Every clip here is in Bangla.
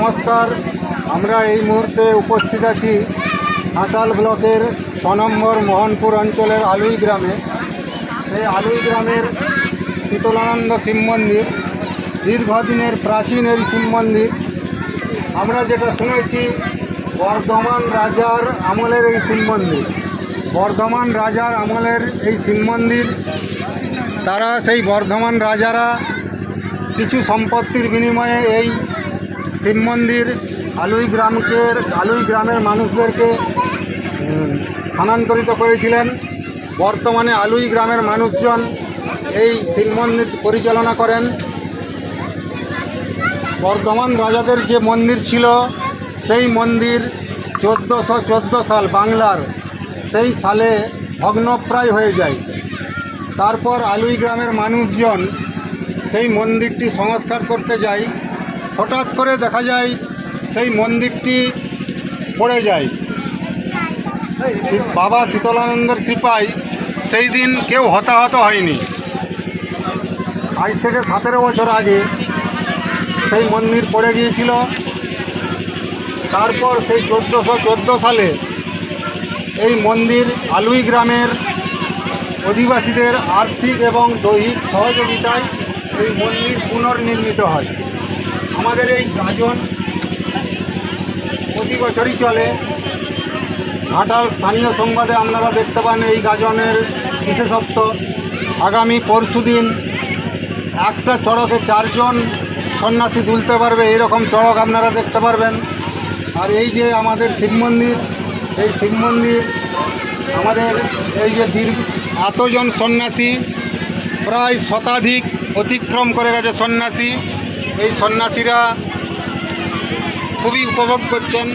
নমস্কার। আমরা এই মুহূর্তে উপস্থিত আছি ঘাটাল ব্লকের ছ নম্বর মোহনপুর অঞ্চলের আলুই গ্রামে। সেই আলুই গ্রামের শীতলানন্দ শিব মন্দির, দীর্ঘদিনের প্রাচীন এই শিব মন্দির। আমরা যেটা শুনেছি, বর্ধমান রাজার আমলের এই শিব মন্দির। বর্ধমান রাজার আমলের এই শিব মন্দির, তারা সেই বর্ধমান রাজারা কিছু সম্পত্তির বিনিময়ে এই শিব মন্দির আলুই গ্রামকে আলুই গ্রামের মানুষদেরকে স্থানান্তরিত করেছিলেন। বর্তমানে আলুই গ্রামের মানুষজন এই শিব মন্দির পরিচালনা করেন। বর্ধমান রাজাদের যে মন্দির ছিল, সেই মন্দির চোদ্দোশো চোদ্দ সাল বাংলার, সেই সালে ভগ্নপ্রায় হয়ে যায়। তারপর আলুই গ্রামের মানুষজন সেই মন্দিরটি সংস্কার করতে যায়। হঠাৎ করে দেখা যায় সেই মন্দিরটি পড়ে যায়। বাবা শীতলানন্দের কৃপায় সেই দিন কেউ হতাহত হয়নি। আজ থেকে সতেরো বছর আগে সেই মন্দির পড়ে গিয়েছিল। তারপর সেই চোদ্দোশো চোদ্দ সালে এই মন্দির আলুই গ্রামের অধিবাসীদের আর্থিক এবং দৈহিক সহযোগিতায় এই মন্দির পুনর্নির্মিত হয়। আমাদের এই গাজন প্রতি বছরই চলে। ঘাটাল স্থানীয় সংবাদে আপনারা দেখতে পান এই গাজনের বিশেষত্ব। আগামী পরশুদিন একটা চড়কে চারজন সন্ন্যাসী তুলতে পারবে এইরকম চড়ক আপনারা দেখতে পারবেন। আর এই যে আমাদের শিব মন্দির, এই শিব মন্দির, আমাদের এই যে দীর্ঘ এতজন সন্ন্যাসী, প্রায় শতাধিক অতিক্রম করে গেছে সন্ন্যাসী। এই সন্ন্যাসীরা খুবই উপভোগ করছেন।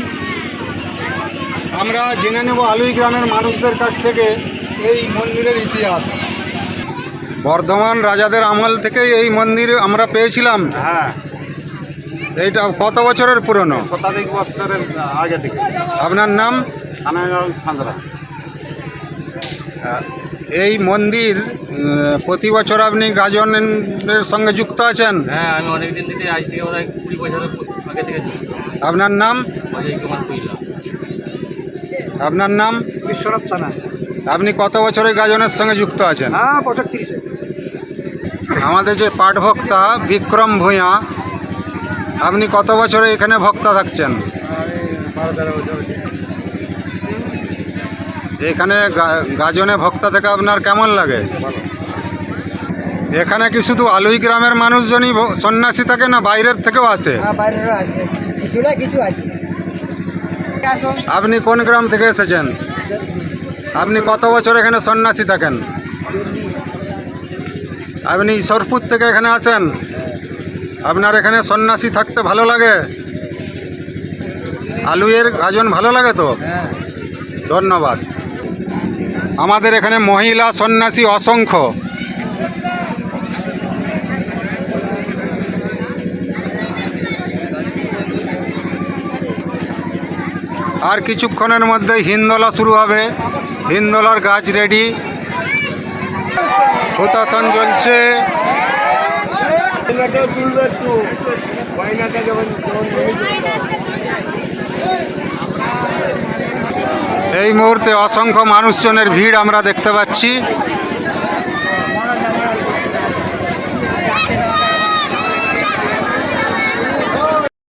আমরা জেনে নেব আলুই গ্রামের মানুষদের কাছ থেকে এই মন্দিরের ইতিহাস। বর্ধমান রাজাদের আমল থেকে এই মন্দির আমরা পেয়েছিলাম। হ্যাঁ। এইটা কত বছরের পুরনো? শতাধিক বছরের আগে থেকে। আপনার নাম? সাঁতরা এই মন্দির প্রতি বছর আপনি গাজনের সঙ্গে যুক্ত আছেন? হ্যাঁ আমি অনেক দিন থেকে আজ থেকে প্রায় কুড়ি বছরের আগে থেকে আপনার নাম? অজয় কুমার কইলা। আপনার নাম? বিশ্বনাথ সানা আপনি কত বছরের গাজনের সঙ্গে যুক্ত আছেন? হ্যাঁ আমাদের যে পাঠভক্তা বিক্রম ভূঁয়া আপনি কত বছরে এখানে ভক্তা থাকছেন? বারো তেরো বছর এখানে গা- গাজনে ভক্তা থেকে আপনার কেমন লাগে? এখানে কি শুধু আলুই গ্রামের মানুষজনই সন্ন্যাসী থাকে না বাইরের থেকেও আসে? হ্যাঁ বাইরেরও আছে কিছু কিছু না কিছু আছে। আপনি কোন গ্রাম থেকে এসেছেন? আপনি কত বছর এখানে সন্ন্যাসী থাকেন? আপনি ঈশ্বরপুর থেকে এখানে আসেন? আপনার এখানে সন্ন্যাসী থাকতে ভালো লাগে? আলুয়ের গাজন ভালো লাগে তো? হ্যাঁ। ধন্যবাদ। আমাদের এখানে মহিলা সন্ন্যাসী অসংখ্য। আর কিছুক্ষণের মধ্যে হিন্দোলা শুরু হবে। হিন্দোলার গাছ রেডি হুতাসন চলছে এই মুহূর্তে অসংখ্য মানুষজনের ভিড় আমরা দেখতে পাচ্ছি।